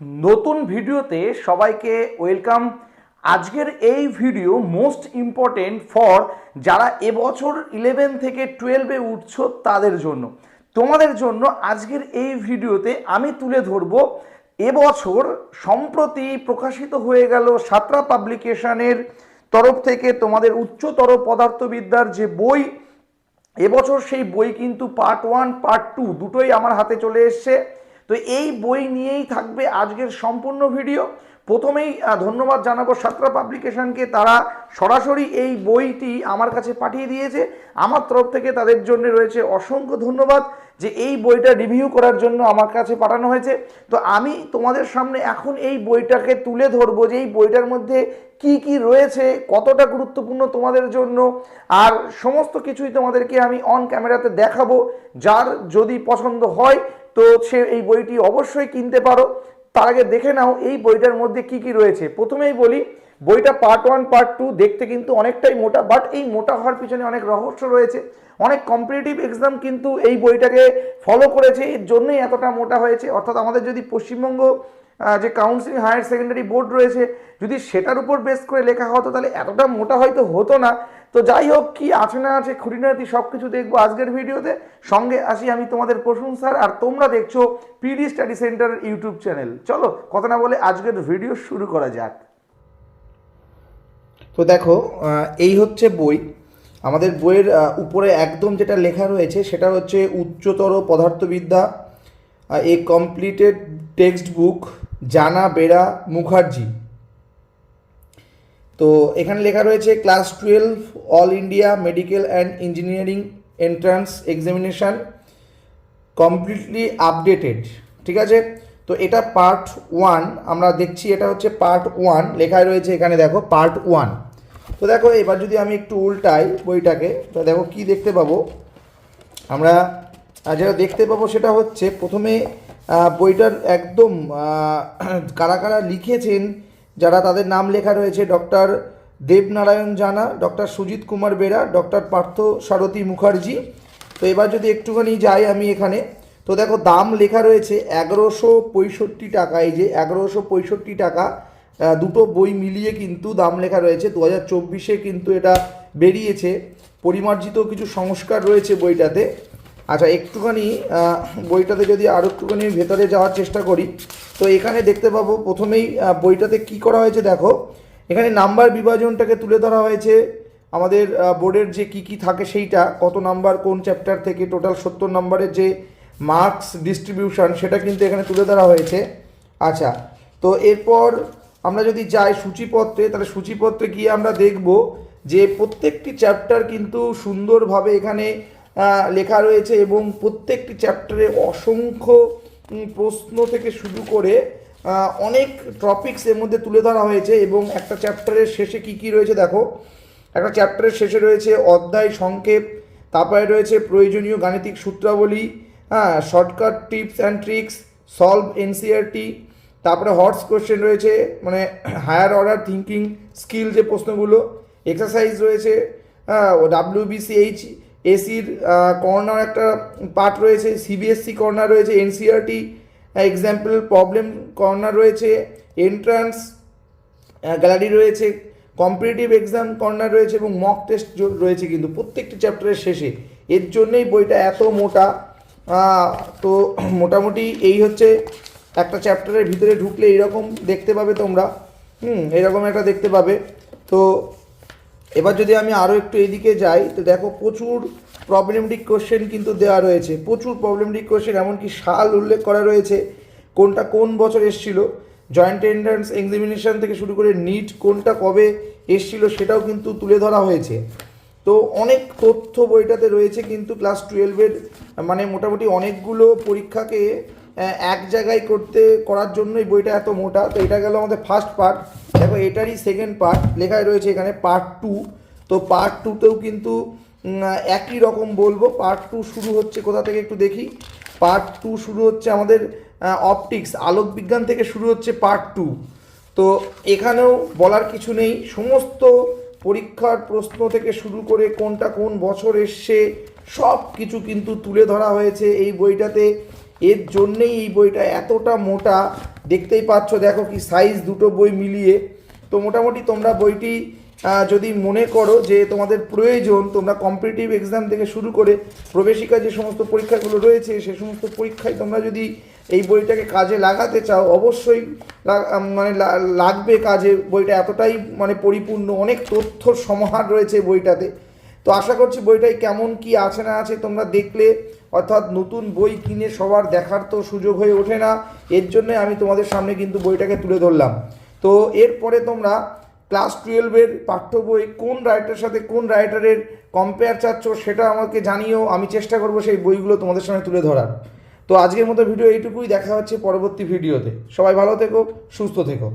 নতুন ভিডিওতে সবাইকে ওয়েলকাম। আজকের এই ভিডিও মোস্ট ইম্পর্টেন্ট ফর যারা এবছর ইলেভেন থেকে টুয়েলভে উঠছো তাদের জন্য। তোমাদের জন্য আজকের এই ভিডিওতে আমি তুলে ধরব এবছর সম্প্রতি প্রকাশিত হয়ে গেল সাতরা পাবলিকেশনের তরফ থেকে তোমাদের উচ্চতর পদার্থবিদ্যার যে বই, এবছর সেই বই কিন্তু পার্ট ওয়ান পার্ট টু দুটোই আমার হাতে চলে এসছে। তো এই বই নিয়েই থাকবে আজকের সম্পূর্ণ ভিডিও। প্রথমেই ধন্যবাদ জানাব সাতরা পাবলিকেশনকে। তারা সরাসরি এই বইটি আমার কাছে পাঠিয়ে দিয়েছে। আমার তরফ থেকে তাদের জন্য রয়েছে অসংখ্য ধন্যবাদ যে এই বইটা রিভিউ করার জন্য আমার কাছে পাঠানো হয়েছে। তো আমি তোমাদের সামনে এখন এই বইটাকে তুলে ধরবো যে এই বইটার মধ্যে কি কি রয়েছে, কতটা গুরুত্বপূর্ণ তোমাদের জন্য, আর সমস্ত কিছুই তোমাদেরকে আমি অন ক্যামেরাতে দেখাবো। যার যদি পছন্দ হয় তো সে এই বইটি অবশ্যই কিনতে পারো। তার আগে দেখে নাও এই বইটার মধ্যে কি কি রয়েছে। প্রথমেই বলি, বইটা পার্ট ওয়ান পার্ট টু দেখতে কিন্তু অনেকটাই মোটা বাট এই মোটা হওয়ার পিছনে অনেক রহস্য রয়েছে। অনেক কম্পিটিটিভ এক্সাম কিন্তু এই বইটাকে ফলো করেছে। এর জন্যই এতটা মোটা হয়েছে। অর্থাৎ আমাদের যদি পশ্চিমবঙ্গ যে কাউন্সিলিং হায়ার সেকেন্ডারি বোর্ড রয়েছে, যদি সেটার উপর বেস করে লেখা হতো, তাহলে এতটা মোটা হয়তো হতো না। তো যাই হোক, কি আছে না আছে, খুঁটিনাটি সব কিছু দেখব আজকের ভিডিওতে। সঙ্গে আসি আমি তোমাদের প্রশংসার আর তোমরা দেখছ PD study centre YouTube channel চলো, কথা না বলে আজকের ভিডিও শুরু করা যাক। তো দেখো এই হচ্ছে বই। আমাদের বইয়ের উপরে একদম যেটা লেখা রয়েছে, সেটা হচ্ছে উচ্চতর পদার্থবিদ্যা এ কমপ্লিটেড টেক্সট বুক জানা বেরা মুখার্জি। তো এখানে লেখা রয়েছে, class twelve, all India medical and engineering entrance examination completely updated. ঠিক আছে? তো এটা পার্ট ওয়ান, আমরা দেখছি এটা হচ্ছে পার্ট ওয়ান, লেখায় রয়েছে এখানে দেখো, পার্ট ওয়ান। তো দেখো, এবার যদি আমি একটু উল্টাই বইটাকে, তো দেখো কি দেখতে পাবো? আমরা যেটা দেখতে পাবো সেটা হচ্ছে, প্রথমে বইটার একদম কারা কারা লিখেছেন, যারা তাদের নাম লেখা রয়েছে, doctor Debnarayan Jana, doctor Sujit Kumar Bera, doctor Partha Sarathi Mukherjee. তো এবার যদি একটুখানি যাই আমি এখানে, তো দেখো দাম লেখা রয়েছে এগারোশো পঁয়ষট্টি টাকা। এই যে এগারোশো পঁয়ষট্টি টাকা দুটো বই মিলিয়ে কিন্তু দাম লেখা রয়েছে। দু হাজার চব্বিশে কিন্তু এটা বেরিয়েছে। পরিমার্জিত কিছু সংস্কার রয়েছে বইটাতে। আচ্ছা একটুখানি বইটাতে যদি আরও একটুখানি ভেতরে যাওয়ার চেষ্টা করি, তো এখানে দেখতে পাবো প্রথমেই বইটাতে কি করা হয়েছে দেখো। এখানে নাম্বার বিভাজনটাকে তুলে ধরা হয়েছে। আমাদের বোর্ডের যে কি কি থাকে সেইটা, কত নাম্বার, কোন চ্যাপ্টার থেকে টোটাল সত্তর নাম্বারের যে মার্কস ডিস্ট্রিবিউশন, সেটা কিন্তু এখানে তুলে ধরা হয়েছে। আচ্ছা তো এরপর আমরা যদি যাই সূচিপত্রে, তাহলে সূচিপত্রে গিয়ে আমরা দেখব যে প্রত্যেকটি চ্যাপ্টার কিন্তু সুন্দরভাবে এখানে লেখা রয়েছে এবং প্রত্যেকটি চ্যাপ্টারে অসংখ্য প্রশ্ন থেকে শুরু করে অনেক টপিকস এর মধ্যে তুলে ধরা হয়েছে এবং একটা চ্যাপ্টারের শেষে কি কি রয়েছে দেখো। একটা চ্যাপ্টারের শেষে রয়েছে অধ্যায় সংক্ষেপ, তারপরে রয়েছে প্রয়োজনীয় গাণিতিক সূত্রাবলী হ্যাঁ shortcut tips and tricks solve NCERT তারপরে হটস কোশ্চেন রয়েছে মানে হায়ার অর্ডার থিঙ্কিং স্কিল যে প্রশ্নগুলো এক্সারসাইজ রয়েছে হ্যাঁ ডাব্লিউবিসিএইচ এসির কর্নার একটা পার্ট রয়েছে সিবিএসসি কর্নার রয়েছে এনসিআরটি এক্সাম্পল প্রবলেম কর্নার রয়েছে এন্ট্রান্স গ্যালারি রয়েছে কম্পিটিটিভ এক্সাম কর্নার রয়েছে এবং মক টেস্ট রয়েছে কিন্তু প্রত্যেকটি চ্যাপ্টারের শেষে। এর জন্যই বইটা এত মোটা। তো মোটামুটি এই হচ্ছে একটা চ্যাপ্টারের ভিতরে ঢুকলে এইরকম দেখতে পাবে তোমরা। হুম, এরকম একটা দেখতে পাবে। তো এবার যদি আমি আরও একটু এদিকে যাই, তো দেখো প্রচুর প্রবলেমেটিক কোশ্চেন কিন্তু দেওয়া রয়েছে। প্রচুর প্রবলেমটিক কোশ্চেন এমনকি সাল উল্লেখ করা রয়েছে কোনটা কোন বছর এসছিল। জয়েন্ট এন্ট্রান্স এক্সামিনেশন থেকে শুরু করে নিট কোনটা কবে এসছিল সেটাও কিন্তু তুলে ধরা হয়েছে। তো অনেক তথ্য বইটাতে রয়েছে কিন্তু ক্লাস টুয়েলভের মানে মোটামুটি অনেকগুলো পরীক্ষাকে এক জায়গায় করতে, করার জন্যই বইটা এত মোটা, তো এটা গেল আমাদের ফার্স্ট পার্ট দেখো, এটারই সেকেন্ড পার্ট লেখায় রয়েছে এখানে পার্ট টু তো পার্ট টুতেও কিন্তু একই রকম বলব। পার্ট টু শুরু হচ্ছে কোথা থেকে একটু দেখি। পার্ট টু শুরু হচ্ছে আমাদের অপটিক্স আলোক বিজ্ঞান থেকে শুরু হচ্ছে পার্ট টু তো এখানেও বলার কিছু নেই। সমস্ত পরীক্ষার প্রশ্ন থেকে শুরু করে কোনটা কোন বছর এসছে সব কিছু কিন্তু তুলে ধরা হয়েছে এই বইটাতে। এর জন্যেই এই বইটা এতটা মোটা। দেখতেই পাচ্ছ, দেখো কি সাইজ দুটো বই মিলিয়ে। তো মোটামুটি তোমরা বইটি যদি মনে করো যে তোমাদের প্রয়োজন, তোমরা কম্পিটিটিভ এক্সাম থেকে শুরু করে প্রবেশিকা যে সমস্ত পরীক্ষাগুলো রয়েছে, সে সমস্ত পরীক্ষায় তোমরা যদি এই বইটাকে কাজে লাগাতে চাও, অবশ্যই মানে লাগবে কাজে। বইটা এতটাই মানে পরিপূর্ণ, অনেক তথ্য সমাহার রয়েছে বইটাতে। তো আশা করছি বইটায় কেমন কি আছে না আছে তোমরা দেখলে অর্থাৎ নতুন বই কিনে সবার দেখার তো সুযোগ হয়ে ওঠে না। এর জন্য আমি তোমাদের সামনে কিন্তু বইটাকে তুলে ধরলাম। তো এরপরে তোমরা ক্লাস টুয়েলভের পাঠ্য বই কোন রাইটারের সাথে কোন রাইটারের কম্পেয়ার চাচ্ছ সেটা আমাকে জানিও, আমি চেষ্টা করব সেই বইগুলো তোমাদের সামনে তুলে ধরার। তো আজকের মতো ভিডিও এইটুকুই, দেখা হচ্ছে পরবর্তী ভিডিওতে। সবাই ভালো থেকো, সুস্থ থেকো।